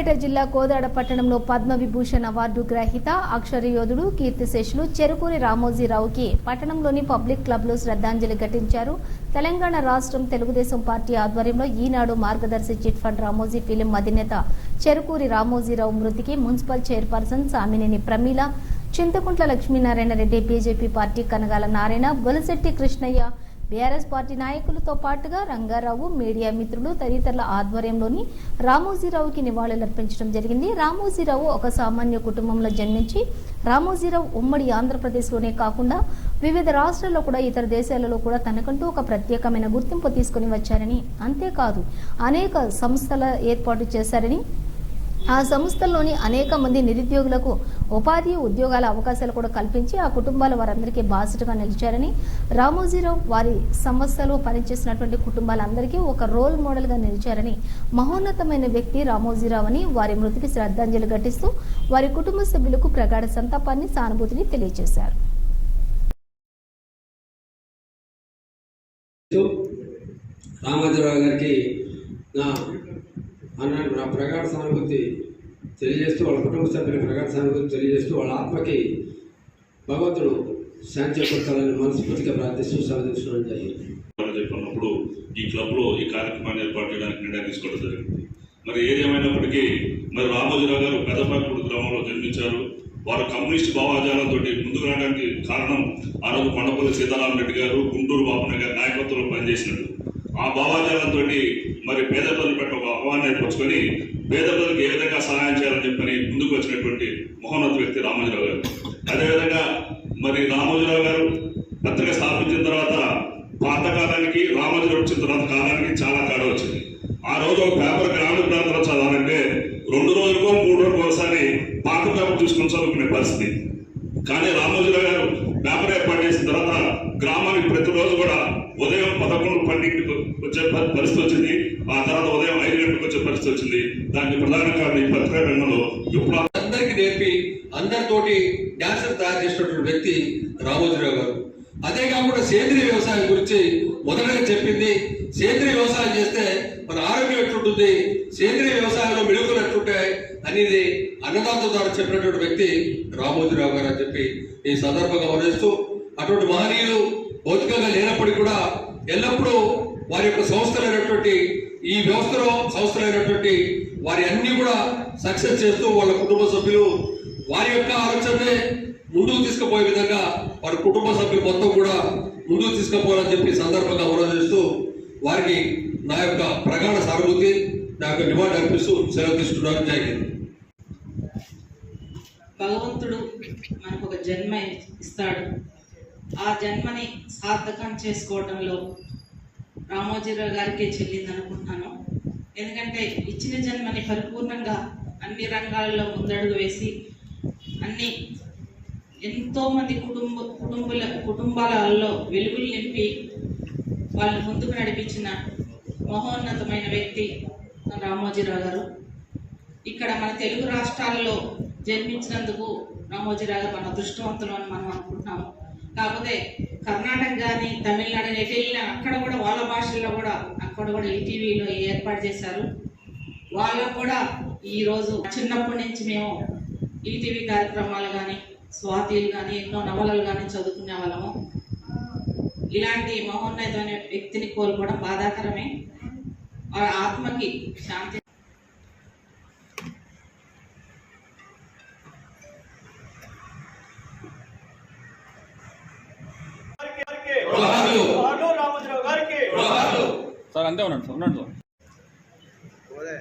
సూర్యాపేట జిల్లా కోదాడ పట్టణంలో పద్మ విభూషణ్ అవార్డు గ్రహీత అక్షర యోధుడు కీర్తిశేషులు చెరుకూరి రామోజీరావుకి పట్టణంలోని పబ్లిక్ క్లబ్లో శ్రద్ధాంజలి ఘటించారు. తెలంగాణ రాష్ట్రం తెలుగుదేశం పార్టీ ఆధ్వర్యంలో ఈనాడు మార్గదర్శి చిట్ ఫండ్ రామోజీ ఫిలిం అధినేత చెరుకూరి రామోజీరావు మృతికి municipal chairperson Samineni Pramila Chinthakuntla Lakshminarayana Reddy BJP party Kanagala Narayana Bolisetty Krishnaiah BRS party నాయకులతో పాటుగా రంగారావు మీడియా మిత్రులు తదితరుల ఆధ్వర్యంలోని రామోజీరావుకి నివాళులర్పించడం జరిగింది. రామోజీరావు ఒక సామాన్య కుటుంబంలో జన్మించి రామోజీరావు ఉమ్మడి ఆంధ్రప్రదేశ్లోనే కాకుండా వివిధ రాష్ట్రాల్లో కూడా ఇతర దేశాలలో కూడా తనకంటూ ఒక ప్రత్యేకమైన గుర్తింపు తీసుకుని వచ్చారని అంతేకాదు అనేక సంస్థల ఏర్పాటు చేశారని ఆ సంస్థల్లోని అనేక మంది నిరుద్యోగులకు ఉపాధి ఉద్యోగాల అవకాశాలు కూడా కల్పించి ఆ కుటుంబాల వారందరికీ బాసటగా నిలిచారని రామోజీరావు వారి సంస్థలో పనిచేసినటువంటి కుటుంబాలందరికీ ఒక రోల్ మోడల్గా నిలిచారని మహోన్నతమైన వ్యక్తి రామోజీరావు అని వారి మృతికి శ్రద్ధాంజలి ఘటిస్తూ వారి కుటుంబ సభ్యులకు ప్రగాఢ సంతాపాన్ని సానుభూతిని తెలియజేశారు. రామోజీరావు గారికి నా అన్నాడు. నా ప్రగాఢ సానుభూతి తెలియజేస్తూ వాళ్ళ కుటుంబ సభ్యుల ప్రగాఢ సానుభూతి తెలియజేస్తూ వాళ్ళ ఆత్మకి భగవంతుడు శాంతి చేకూర్చాలని మనస్ఫూర్తిగా ప్రార్థిస్తూ సాధించడం జరిగింది చెప్పినప్పుడు ఈ క్లబ్లో ఈ కార్యక్రమాన్ని ఏర్పాటు చేయడానికి నిర్ణయం తీసుకోవడం జరిగింది. మరి ఏదేమైనప్పటికీ మరి రామోజీరావు గారు పెద్దపాటిపూడి గ్రామంలో జన్మించారు. వారు కమ్యూనిస్ట్ భావాజాలంతో ముందుకు రావడానికి కారణం ఆ రోజు కొండపల్లి సీతారాం రెడ్డి గారు గుంటూరు బాబున గారి నాయకత్వంలో పనిచేసినట్టు ఆ భావాజాలంతో మరి పేద ప్రజల పెట్ట ఒక ఆహ్వానం ఏర్పరచుకొని పేద ప్రజలకు ఏ విధంగా సహాయం చేయాలని చెప్పని ముందుకు వచ్చినటువంటి మహోన్నత వ్యక్తి రామోజీరావు గారు. అదేవిధంగా మరి రామోజీరావు గారు పత్రిక స్థాపించిన తర్వాత పాతకాలానికి రామోజీరావు వచ్చిన తర్వాత కాలానికి చాలా తేడా వచ్చింది. ఆ రోజు ఒక పేపర్ గ్రామీణ ప్రాంతంలో చదవాలంటే రెండు రోజులకో మూడు రోజులకు ఒకసారి పాత పేపర్ చూసుకొని చదువుకునే పరిస్థితి. కానీ రామోజీరావు గారు పేపర్ ఏర్పాటు చేసిన తర్వాత గ్రామానికి ప్రతిరోజు కూడా పదకొండు పన్నెండుకి వచ్చే పరిస్థితి వచ్చింది. ఆ తర్వాత ఉదయం ఐదు గంటలకు వచ్చే పరిస్థితి వచ్చింది. దానికి ప్రధాన కారణం ఈ పత్రికా రంగంలో ఇప్పుడు అందరికి నేర్పి అందరితోటి డాన్సర్ తయారు చేసినటువంటి వ్యక్తి రామోజీరావు గారు. అదే కాకుండా సేంద్రియ వ్యవసాయం గురించి మొదటగా చెప్పింది. సేంద్రియ వ్యవసాయం చేస్తే మన ఆరోగ్యం ఎట్లుంటుంది? సేంద్రియ వ్యవసాయంలో మెరుగులు ఎట్లుంటాయి? అనేది అన్నదాత ద్వారా చెప్పినటువంటి వ్యక్తి రామోజీరావు గారు అని చెప్పి ఈ సందర్భంగా వర్ణిస్తూ అటువంటి మహనీయులు భౌతికంగా లేనప్పటికీ కూడా ఎల్లప్పుడూ వారి యొక్క సంస్థలైనటువంటి ఈ వ్యవస్థలో సంస్థలైనటువంటి వారి అన్ని కూడా సక్సెస్ చేస్తూ వాళ్ళ కుటుంబ సభ్యులు వారి యొక్క ఆలోచనే ముందుకు తీసుకుపోయే విధంగా వారి కుటుంబ సభ్యులు మొత్తం కూడా ముందుకు తీసుకుపోవాలని చెప్పి సందర్భంగా మనం చేస్తూ వారికి నా యొక్క ప్రగాఢ సానుభూతి నా యొక్క డిమాండ్ అర్పిస్తూ సెలవు తీసుకున్నాను జరిగింది భగవంతుడు మనకు ఒక జన్మ ఇస్తాడు. ఆ జన్మని సార్థకం చేసుకోవడంలో రామోజీరావు గారికి చెల్లింది అనుకుంటున్నాను ఎందుకంటే ఇచ్చిన జన్మని పరిపూర్ణంగా అన్ని రంగాల్లో ముందడుగు వేసి అన్ని ఎంతోమంది కుటుంబ కుటుంబల కుటుంబాలలో వెలుగులు నింపి వాళ్ళు ముందుకు నడిపించిన మహోన్నతమైన వ్యక్తి రామోజీరావు గారు. ఇక్కడ మన తెలుగు రాష్ట్రాల్లో జన్మించినందుకు రామోజీరావు గారు మన అదృష్టవంతులు అని మనం అనుకుంటున్నాము. కాకపోతే కర్ణాటక కానీ తమిళనాడు ఎటు వెళ్ళినా అక్కడ కూడా వాళ్ళ భాషల్లో కూడా అక్కడ కూడా ఈటీవీలో ఏర్పాటు చేశారు. వాళ్ళకు కూడా ఈరోజు చిన్నప్పటి నుంచి మేము ఈటీవీ కార్యక్రమాలు కానీ స్వాతీలు కానీ ఎన్నో నవలలు కానీ చదువుకునే వాళ్ళము. ఇలాంటి మహోన్నతమైన వ్యక్తిని కోల్పోవడం బాధాకరమే. వాళ్ళ ఆత్మకి శాంతి ಒಂದೇ ಒಂದು ಸರ್ ನೋಡ್ದು ಹೋದೆ